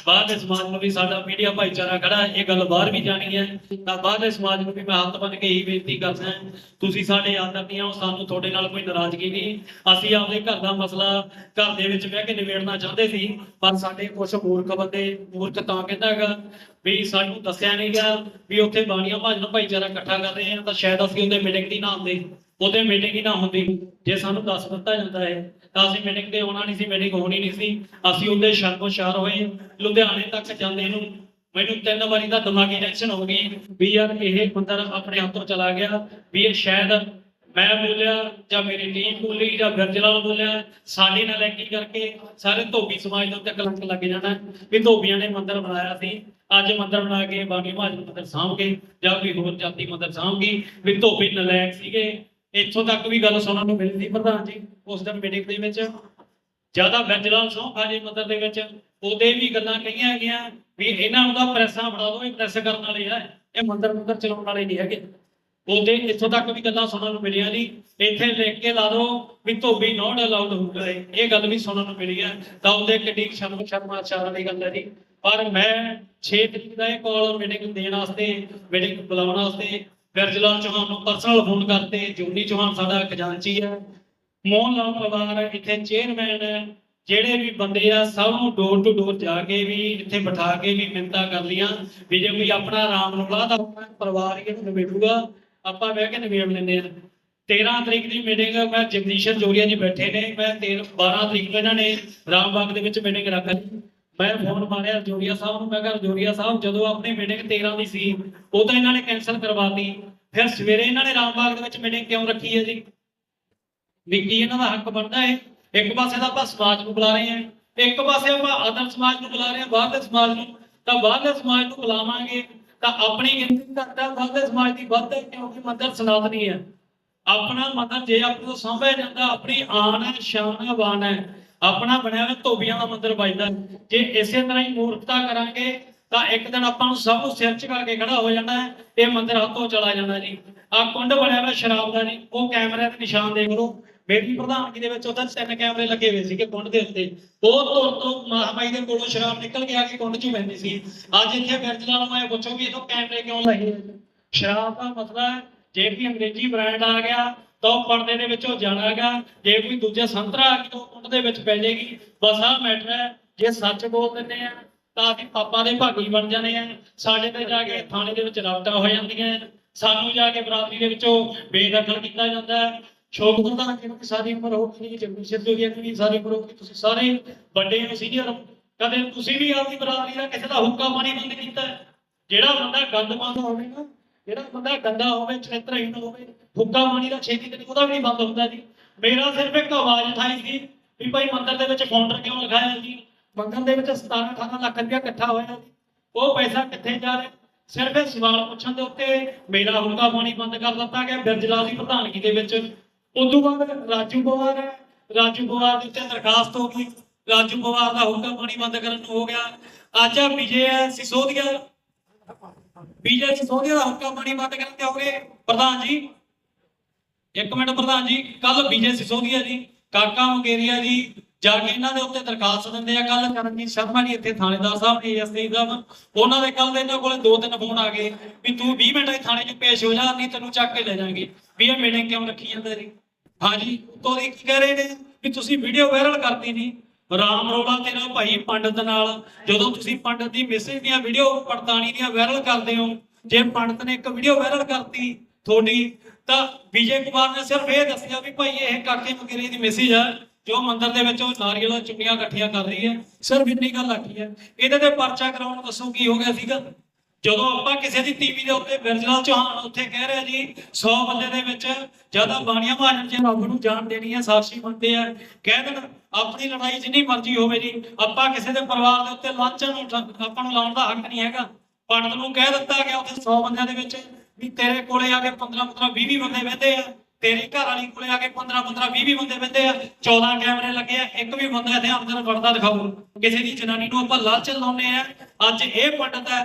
ਬਾਹਰਲੇ ਸਮਾਜ ਨੂੰ ਵੀ ਸਾਡਾ ਮੀਡੀਆ ਭਾਈਚਾਰਾ ਖੜਾ ਇਹ ਗੱਲ ਬਾਹਰ ਵੀ ਜਾਣੀ ਹੈ। ਤਾਂ ਬਾਹਰਲੇ ਸਮਾਜ ਨੂੰ ਵੀ ਮੈਂ ਹੱਥ ਬੰਨ ਕੇ ਇਹੀ ਬੇਨਤੀ ਕਰਦਾ ਤੁਸੀਂ ਸਾਡੇ ਆਦਰਨੀਆਂ ਹੋ, ਸਾਨੂੰ ਤੁਹਾਡੇ ਨਾਲ ਕੋਈ ਨਾਰਾਜ਼ਗੀ ਨਹੀਂ। ਅਸੀਂ ਆਪਦੇ ਘਰ ਦਾ ਮਸਲਾ ਘਰ ਦੇ ਵਿੱਚ ਬਹਿ ਕੇ ਨਿਬੇੜਨਾ ਚਾਹੁੰਦੇ ਸੀ, ਪਰ ਸਾਡੇ ਕੁਝ ਮੂਰਖ ਬੰਦੇ ਮੂਰਖ ਤਾਂ ਕਹਿੰਦਾ ਹੈਗਾ ਵੀ ਸਾਨੂੰ ਦੱਸਿਆ ਨਹੀਂ ਗਿਆ ਵੀ ਉੱਥੇ ਬਾਣੀਆਂ ਭਾਜਨ ਭਾਈਚਾਰਾ ਇਕੱਠਾ ਕਰ ਰਹੇ ਆ, ਤਾਂ ਸ਼ਾਇਦ ਅਸੀਂ ਉਹਦੇ ਮੀਟਿੰਗ ਦੀ ਨਾ ਆਉਂਦੇ ਉਹਦੇ ਮੀਟਿੰਗ ਹੀ ਨਾ ਹੁੰਦੀ। ਜੇ ਸਾਨੂੰ ਦੱਸ ਦਿੱਤਾ ਜਾਂਦਾ ਹੈ, ਤਾਂ ਅਸੀਂ ਮੀਟਿੰਗ ਤੇ ਆਉਣਾ ਨਹੀਂ ਸੀ, ਮੀਟਿੰਗ ਹੋਣੀ ਨਹੀਂ ਸੀ। ਅਸੀਂ ਉਹਦੇ ਸ਼ਰਮੋਸ਼ਾਰ ਹੋਏ, ਲੁਧਿਆਣੇ ਤੱਕ ਜਾਂਦੇ ਨੂੰ ਮੈਨੂੰ ਤਿੰਨ ਵਾਰੀ ਦਾ ਦਿਮਾਗੀ ਟੈਨਸ਼ਨ ਹੋ ਗਈ ਵੀ ਯਾਰ ਇਹ ਬੰਦਾ ਆਪਣੇ ਹੱਥੋਂ ਚਲਾ ਗਿਆ, ਵੀ ਇਹ ਸ਼ਾਇਦ ਮੈਂ ਬੋਲਿਆ ਜਾਂ ਮੇਰੀ ਟੀਮ ਬੋਲੀ ਜਾਂ ਗਰਜਲਾਲ ਬੋਲਿਆ ਸਾਡੀ ਨਾਲ ਕੀ ਕਰਕੇ ਸਾਰੇ ਧੋਬੀ ਸਮਾਜ ਦੇ ਉੱਤੇ ਕਲੰਕ ਲੱਗ ਜਾਣਾ ਵੀ ਧੋਬੀਆਂ ਨੇ ਮੰਦਿਰ ਬਣਾਇਆ ਸੀ। ਅੱਜ ਮੰਦਿਰ ਬਣਾ ਕੇ ਬਾਣੀ ਮਹਾਜਨ ਮੰਦਿਰ ਸਾਂਭ ਕੇ ਜਾਂ ਕੋਈ ਹੋਰ ਜਾਤੀ ਮੰਦਿਰ ਸਾਂਭ ਗਈ ਵੀ ਧੋਬੀ ਨਲਾਇਕ ਸੀਗੇ। ਇੱਥੋਂ ਤੱਕ ਵੀ ਗੱਲ ਸੁਣਨ ਨੂੰ ਮਿਲਦੀ ਪ੍ਰਧਾਨ ਜੀ, ਉਸ ਦਿਨ ਮੀਟਿੰਗ ਦੇ ਵਿੱਚ। ਜ਼ਿਆਦਾ ਗਰਜਲਾਲ ਸੌਂ ਖਾਜੇ ਮੰਦਿਰ ਦੇ ਵਿੱਚ। ਉਹਦੇ ਵੀ ਗੱਲਾਂ ਕਹੀਆਂ ਗਈਆਂ ਵੀ ਇਹਨਾਂ ਨੂੰ ਤਾਂ ਪ੍ਰੈਸਾਂ ਬਣਾ ਦਿਓ, ਇਹ ਪ੍ਰੈਸ ਕਰਨ ਵਾਲੇ ਆ। ਇਹ ਮੰਦਿਰ ਮੰਦਿਰ ਚਲਾਉਣ ਵਾਲੇ ਨਹੀਂ ਹੈਗੇ। ਉਹਦੇ ਇੱਥੋਂ ਤੱਕ ਵੀ ਗੱਲਾਂ ਸੁਣਨ ਨੂੰ ਮਿਲੀਆਂ ਜੀ ਇੱਥੇ ਲਿਖ ਕੇ ਲਾ ਦੋ ਵੀ ਧੋਬੀ ਨੋਟ ਅਲਾਉਡ ਹੋਊਗਾ ਇਹ ਗੱਲ ਵੀ ਸੁਣਨ ਨੂੰ ਮਿਲੀ ਹੈ। ਤਾਂ ਉਹਦੇ ਕਿੱਡੀ ਸ਼ਰਮ ਸ਼ਰਮਾ ਚਾਰਾਂ ਦੀ ਗੱਲ ਹੈ ਜੀ। ਪਰ ਮੈਂ 6 ਤਰੀਕ ਦਾ ਇਹ ਕਾਲ ਮੀਟਿੰਗ ਦੇਣ ਵਾਸਤੇ ਮੀਟਿੰਗ ਬੁਲਾਉਣ ਵਾਸਤੇ ਬਿਰਜਲਾਲ ਚੌਹਾਨ ਨੂੰ ਪਰਸਨਲ ਫੋਨ ਕਰਤੇ। ਜੋਨੀ ਚੌਹਾਨ ਸਾਡਾ ਖਜ਼ਾਨਚੀ ਹੈ। ਮੋਹਨ ਲਾਲ ਪਰਿਵਾਰ ਇੱਥੇ ਚੇਅਰਮੈਨ ਹੈ। ਜਿਹੜੇ ਵੀ ਬੰਦੇ ਆ, ਸਭ ਨੂੰ ਡੋਰ ਟੂ ਡੋਰ ਜਾ ਕੇ ਵੀ, ਇੱਥੇ ਬਿਠਾ ਕੇ ਵੀ ਮਿੰਤਾ ਕਰ ਲੀਆਂ ਵੀ ਜੇ ਕੋਈ ਆਪਣਾ ਆਰਾਮ ਨੂੰ ਲਾ ਤਾਂ ਪਰਿਵਾਰ ਹੀ ਇਹਨੂੰ ਨਿਬੇੜੂਗਾ ਆਪਾਂ ਬਹਿ ਕੇ ਨਿਬੇੜ ਲੈਂਦੇ ਆ। 13 ਤਰੀਕ ਦੀ ਮੀਟਿੰਗ ਮੈਂ ਜਗਦੀਸ਼ਨ ਜੋਰੀਆ ਜੀ ਬੈਠੇ ਨੇ, ਮੈਂ 13 12 ਤਰੀਕ ਨੂੰ ਇਹਨਾਂ ਨੇ ਰਾਮਬਾਗ ਦੇ ਵਿੱਚ ਮੀਟਿੰਗ ਰੱਖ ਲਈ। ਮੈਂ ਫੋਨ ਮਾਰਿਆ ਜੋਰੀਆ ਸਾਹਿਬ ਨੂੰ, ਮੈਂ ਕਿਹਾ ਜੋਰੀਆ ਸਾਹਿਬ, ਜਦੋਂ ਆਪਣੀ ਮੀਟਿੰਗ 13 ਦੀ ਸੀ, ਉਹ ਤਾਂ ਇਹਨਾਂ ਨੇ ਕੈਨਸਲ ਕਰਵਾਤੀ। ਫਿਰ ਸਵੇਰੇ ਇਹਨਾਂ ਨੇ ਰਾਮਬਾਗ ਦੇ ਵਿੱਚ ਮੀਟਿੰਗ ਕਿਉਂ ਰੱਖੀ ਹੈ ਜੀ? ਵੀ ਕੀ ਇਹਨਾਂ ਦਾ ਹੱਕ ਬਣਦਾ ਹੈ? ਇੱਕ ਪਾਸੇ ਤਾਂ ਆਪਾਂ ਸਮਾਜ ਨੂੰ ਬੁਲਾ ਰਹੇ ਹਾਂ, ਇੱਕ ਪਾਸੇ ਆਪਾਂ ਆਦਰ ਸਮਾਜ ਨੂੰ ਬੁਲਾ ਰਹੇ ਹਾਂ, ਬਾਹਰਲੇ ਸਮਾਜ ਨੂੰ। ਤਾਂ ਬਾਹਰਲੇ ਸਮਾਜ ਨੂੰ ਬੁਲਾਵਾਂਗੇ। ਤਾਂ ਆਪਣੀ ਗਿਣਤੀ ਘੱਟ ਹੈ ਸਮਾਜ ਦੀ ਵੱਧ ਕਿਉਂਕਿ ਮੰਦਰ ਸਨਾਤਨੀ ਹੈ ਆਪਣਾ ਮੰਦਰ ਜੇ ਆਪਣੇ ਤੋਂ ਸਾਂਭਿਆ ਜਾਂਦਾ, ਆਪਣੀ ਆਨ ਹੈ, ਸ਼ਾਨ ਹੈ ਬਾਣ ਹੈ, ਆਪਣਾ ਬਣਿਆ ਹੋਇਆ ਧੋਬੀਆਂ ਦਾ ਮੰਦਰ ਵੱਜਦਾ। ਜੇ ਇਸੇ ਤਰ੍ਹਾਂ ਹੀ ਮੂਰਖਤਾ ਕਰਾਂਗੇ, ਤਾਂ ਇੱਕ ਦਿਨ ਆਪਾਂ ਨੂੰ ਸਭ ਨੂੰ ਸਿਰ ਝੁਕਾ ਕੇ ਖੜਾ ਹੋ ਜਾਣਾ ਹੈ, ਇਹ ਮੰਦਰ ਹੱਥੋਂ ਚਲਾ ਜਾਣਾ ਜੀ। ਆ ਕੁੰਡ ਬਣਿਆ ਹੋਇਆ ਸ਼ਰਾਬ ਦਾ ਜੀ, ਉਹ ਕੈਮਰੇ ਦੇ ਨਿਸ਼ਾਨ ਦੇਖ ਲਓ। ਮੇਰੀ ਪ੍ਰਧਾਨਗੀ ਦੇ ਵਿੱਚ ਉਹਦਾ ਤਿੰਨ ਕੈਮਰੇ ਲੱਗੇ ਹੋਏ ਸੀਗੇ ਕੁੰਡ ਦੇ ਉੱਤੇ। ਉਹ ਤੋਂ ਤੋਂ ਮਹਾਮਾਈ ਦੇ ਕੋਲੋਂ ਸ਼ਰਾਬ ਨਿਕਲ ਕੇ ਆ ਕੇ ਕੁੰਡ 'ਚ ਪੈਂਦੀ ਸੀ। ਅੱਜ ਇੱਥੇ ਬਿਰਜਲਾ ਨੂੰ ਮੈਂ ਪੁੱਛੋ ਵੀ ਇਥੋਂ ਕੈਮਰੇ ਕਿਉਂ ਲਾਏ ਸ਼ਰਾਬ ਦਾ ਮਸਲਾ ਹੈ। ਜੇ ਕੋਈ ਅੰਗਰੇਜ਼ੀ ਬ੍ਰਾਂਡ ਆ ਗਿਆ, ਤਾਂ ਉਹ ਪਰਦੇ ਦੇ ਵਿੱਚੋਂ ਜਾਣਾਗਾ ਜੇ ਕੋਈ ਦੂਜਾ ਸੰਤਰਾ ਆ ਗਿਆ, ਉਹ ਕੁੰਡ ਦੇ ਵਿੱਚ ਪੈ ਜਾਏਗੀ। ਬਸ ਆਹ ਮੈਟਰ ਹੈ। ਜੇ ਸੱਚ ਬੋਲ ਦਿੰਦੇ ਆ, ਤਾਂ ਅਸੀਂ ਪਾਪਾ ਦੇ ਭਾਗੀ ਬਣ ਜਾਂਦੇ ਆ। ਸਾਡੇ ਤੇ ਜਾ ਕੇ ਥਾਣੇ ਦੇ ਵਿੱਚ ਰਾਬਤਾ ਹੋ ਜਾਂਦੀਆਂ ਸਾਨੂੰ ਜਾ ਕੇ ਬਰਾਦਰੀ ਦੇ ਵਿੱਚੋਂ ਬੇਦਖਲ ਕੀਤਾ ਜਾਂਦਾ ਹੈ। ਸ਼ੌਕ ਹੁੰਦਾ ਜੀ ਸਾਰੀ ਉਮਰ ਹੋ ਗਈ ਜਗਦੀਸ਼ਰ ਜੋਗੀਆਂ ਨੂੰ ਵੀ ਸਾਰੀ ਉਮਰ ਹੋ ਗਈ ਤੁਸੀਂ ਸਾਰੇ ਵੱਡੇ ਹੋ ਸੀਨੀਅਰ ਕਦੇ ਤੁਸੀਂ ਵੀ ਆਪਦੀ ਬਰਾਦਰੀ ਦਾ ਕਿਸੇ ਦਾ ਹੁੱਕਾ ਪਾਣੀ ਬੰਦ ਕੀਤਾ ਜਿਹੜਾ ਬੰਦਾ ਗੰਦਮੰਦ ਹੋਵੇ ਨਾ, ਜਿਹੜਾ ਬੰਦਾ ਗੰਦਾ ਹੋਵੇ, ਚਰਿੱਤਰਹੀਣ ਹੋਵੇ, ਹੁੱਕਾ ਪਾਣੀ ਦਾ ਛੇਤੀ ਤੇ ਉਹਦਾ ਵੀ ਨਹੀਂ ਬੰਦ ਹੁੰਦਾ ਜੀ। ਮੇਰਾ ਸਿਰਫ ਇੱਕ ਆਵਾਜ਼ ਉਠਾਈ ਸੀ ਵੀ ਭਾਈ ਮੰਦਰ ਦੇ ਵਿੱਚ ਕਾਊਂਟਰ ਕਿਉਂ ਲਗਾਇਆ ਜੀ? ਮੰਦਰ ਦੇ ਵਿੱਚ 17 18 ਲੱਖ ਰੁਪਇਆ ਇਕੱਠਾ ਹੋਇਆ ਜੀ। ਉਹ ਪੈਸਾ ਕਿੱਥੇ ਜਾ ਰਿਹਾ? ਸਿਰਫ ਇਹ ਸਵਾਲ ਪੁੱਛਣ ਦੇ ਉੱਤੇ ਮੇਰਾ ਹੁੱਕਾ ਪਾਣੀ ਬੰਦ ਕਰ ਦਿੱਤਾ ਗਿਆ ਬਿਰਜਲਾਲ ਦੀ ਪ੍ਰਧਾਨਗੀ ਦੇ ਵਿੱਚ। ਉਦੋਂ ਬਾਅਦ ਰਾਜੂ ਪਵਾਰ ਹੈ। ਰਾਜੂ ਪਵਾਰ ਦੇ ਉੱਤੇ ਦਰਖਾਸਤ ਹੋ ਗਈ। ਰਾਜੂ ਪਵਾਰ ਦਾ ਹੁੱਕਾ ਪਾਣੀ ਬੰਦ ਕਰਨ ਨੂੰ ਹੋ ਗਿਆ। ਅੱਜ ਆ ਵਿਜੇ ਸਿਸੋਦੀਆ। ਵਿਜੇ ਸਿਸੋਦੀਆ ਦਾ ਹੁੱਕਾ ਪਾਣੀ ਬੰਦ ਕਰਨ ਤੇ ਹੋ ਗਏ। ਪ੍ਰਧਾਨ ਜੀ, ਇੱਕ ਮਿੰਟ ਪ੍ਰਧਾਨ ਜੀ ਕੱਲ ਵਿਜੇ ਸਿਸੋਦੀਆ ਜੀ, ਕਾਕਾ ਮੰਗੇਰੀਆ ਜੀ ਜਾ ਕੇ ਇਹਨਾਂ ਦੇ ਉੱਤੇ ਦਰਖਾਸਤ ਦਿੰਦੇ ਆ ਕੱਲ ਕਰਨਜੀਤ ਸ਼ਰਮਾ ਜੀ ਇੱਥੇ ਥਾਣੇਦਾਰ ਸਾਹਿਬ ਨੇ ਐਸਆਈ ਸਾਹਿਬ, ਉਹਨਾਂ ਦੇ ਕੱਲ ਦੇ ਇਹਨਾਂ ਕੋਲੇ ਦੋ ਤਿੰਨ ਫੋਨ ਆ ਗਏ ਵੀ ਤੂੰ 20 ਮਿੰਟ ਇਹ ਥਾਣੇ 'ਚ ਪੇਸ਼ ਹੋ ਜਾ, ਨਹੀਂ ਤੈਨੂੰ ਚੱਕ ਕੇ ਲੈ ਜਾਾਂਗੇ। ਵੀ ਇਹ ਮੀਟਿੰਗ ਕਿਉਂ ਰੱਖੀ ਜਾਂਦਾ ਜੀ ਹਾਂਜੀ ਤੋਂ ਇਹ ਕੀ ਕਹਿ ਰਹੇ ਨੇ? ਵੀ ਤੁਸੀਂ ਵੀਡੀਓ ਵਾਇਰਲ ਕਰਤੀ ਨਹੀਂ ਰਾਮ ਰੋਲਾ ਤੇਰਾ ਭਾਈ ਪੰਡਤ ਨਾਲ, ਜਦੋਂ ਤੁਸੀਂ ਪੰਡਤ ਦੀ ਮੈਸੇਜ ਦੀਆਂ ਵੀਡੀਓ ਪੜਤਾਣੀ ਦੀਆਂ ਵਾਇਰਲ ਕਰਦੇ ਹੋ, ਜੇ ਪੰਡਤ ਨੇ ਇੱਕ ਵੀਡੀਓ ਵਾਇਰਲ ਕਰਤੀ ਤੁਹਾਡੀ, ਤਾਂ ਵਿਜੇ ਕੁਮਾਰ ਨੇ ਸਿਰਫ ਇਹ ਦੱਸਿਆ ਵੀ ਭਾਈ ਇਹ ਕਾਕੇ ਮਗਰੇ ਦੀ ਮੈਸੇਜ ਹੈ ਜੋ ਮੰਦਿਰ ਦੇ ਵਿੱਚ ਉਹ ਨਾਰੀਅਲ ਚੁੰਨੀਆਂ ਇਕੱਠੀਆਂ ਕਰ ਰਹੀ ਹੈ, ਸਿਰਫ ਇੰਨੀ ਗੱਲ ਆਖੀ ਹੈ। ਇਹਦੇ ਤੇ ਪਰਚਾ ਕਰਾਉਣ ਨੂੰ ਦੱਸੋ ਕੀ ਹੋ ਗਿਆ ਸੀਗਾ? ਜਦੋਂ ਆਪਾਂ ਕਿਸੇ ਦੀ ਟੀਵੀ ਦੇ ਉੱਤੇ ਬਿਰਜਲਾਲ ਚੌਹਾਨ ਉੱਥੇ ਕਹਿ ਰਿਹਾ ਜੀ 100 ਬੰਦੇ ਦੇ ਵਿੱਚ ਜ਼ਿਆਦਾ ਬਾਣੀਆਂ ਮਹਾਜਨ ਜੇ ਰੱਬ ਨੂੰ ਜਾਣ ਦੇਣੀ ਹੈ ਸਾਖੀ ਬੰਦੇ ਆ। ਕਹਿ ਦੇਣ, ਆਪਣੀ ਲੜਾਈ ਜਿੰਨੀ ਮਰਜ਼ੀ ਹੋਵੇ ਜੀ, ਆਪਾਂ ਕਿਸੇ ਦੇ ਪਰਿਵਾਰ ਦੇ ਉੱਤੇ ਲਾਂਚਾਂ ਨੂੰ ਆਪਾਂ ਨੂੰ ਲਾਉਣ ਦਾ ਹੱਕ ਨਹੀਂ ਹੈਗਾ। ਪੰਡਤ ਨੂੰ ਕਹਿ ਦਿੱਤਾ ਗਿਆ ਉੱਥੇ 100 ਬੰਦਿਆਂ ਦੇ ਵਿੱਚ ਵੀ ਤੇਰੇ ਕੋਲੇ ਆ ਕੇ 15 15 20 20 ਬੰਦੇ ਬਹਿੰਦੇ ਆ। ਤੇਰੀ ਘਰ ਵਾਲੀ ਕੋਲੇ ਆ ਕੇ 15 15 20 20 ਬੰਦੇ ਬਹਿੰਦੇ ਆ 14 ਕੈਮਰੇ ਲੱਗੇ ਆ, ਇੱਕ ਵੀ ਬੰਦਾ ਇੱਥੇ ਅੰਦਰ ਵੜਦਾ ਦਿਖਾਓ ਕਿਸੇ ਦੀ ਜਨਾਨੀ ਨੂੰ ਆਪਾਂ ਲਾਲਚ ਲਾਉਂਦੇ ਆ। ਅੱਜ ਇਹ ਪੰਡਤ ਹੈ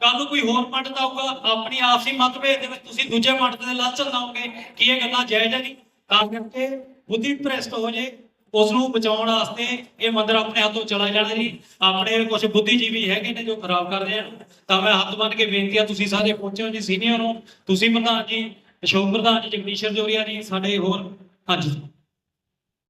ਕੱਲ ਨੂੰ ਕੋਈ ਹੋਰ ਪੰਡਤ ਆਊਗਾ, ਆਪਣੀ ਆਪਸੀ ਮਤਭੇਦ ਦੇ ਵਿੱਚ ਤੁਸੀਂ ਦੂਜੇ ਪੰਡਤ ਦੇ ਲਾਲਚ ਲਾਓਗੇ ਕਿ ਇਹ ਗੱਲਾਂ ਜਾਇਜ਼ ਹੈ ਨਹੀਂ ਤਾਂ ਕਰਕੇ ਬੁੱਧੀ ਭ੍ਰਿਸ਼ਟ ਹੋ ਜੇ ਉਸ ਨੂੰ ਬਚਾਉਣ ਵਾਸਤੇ ਇਹ ਮੰਦਰ ਆਪਣੇ ਹੱਥੋਂ ਚਲਾ ਜਾਣਾ ਜੀ। ਆਪਣੇ ਕੁਝ ਬੁੱਧੀਜੀਵੀ ਹੈਗੇ ਨੇ ਜੋ ਖਰਾਬ ਕਰਦੇ ਆ। ਤਾਂ ਮੈਂ ਹੱਥ ਬੰਨ ਕੇ ਬੇਨਤੀ ਆ, ਤੁਸੀਂ ਸਾਰੇ ਪਹੁੰਚੋ ਜੀ, ਸੀਨੀਅਰ ਹੋ। ਤੁਸੀਂ ਪ੍ਰਧਾਨ ਜੀ ਅਸ਼ੋਕ ਪ੍ਰਧਾਨ ਜੀ ਜਗਦੀਸ਼ਰ ਜੋਰੀਆ ਜੀ ਸਾਡੇ ਹੋਰ ਹਾਂਜੀ।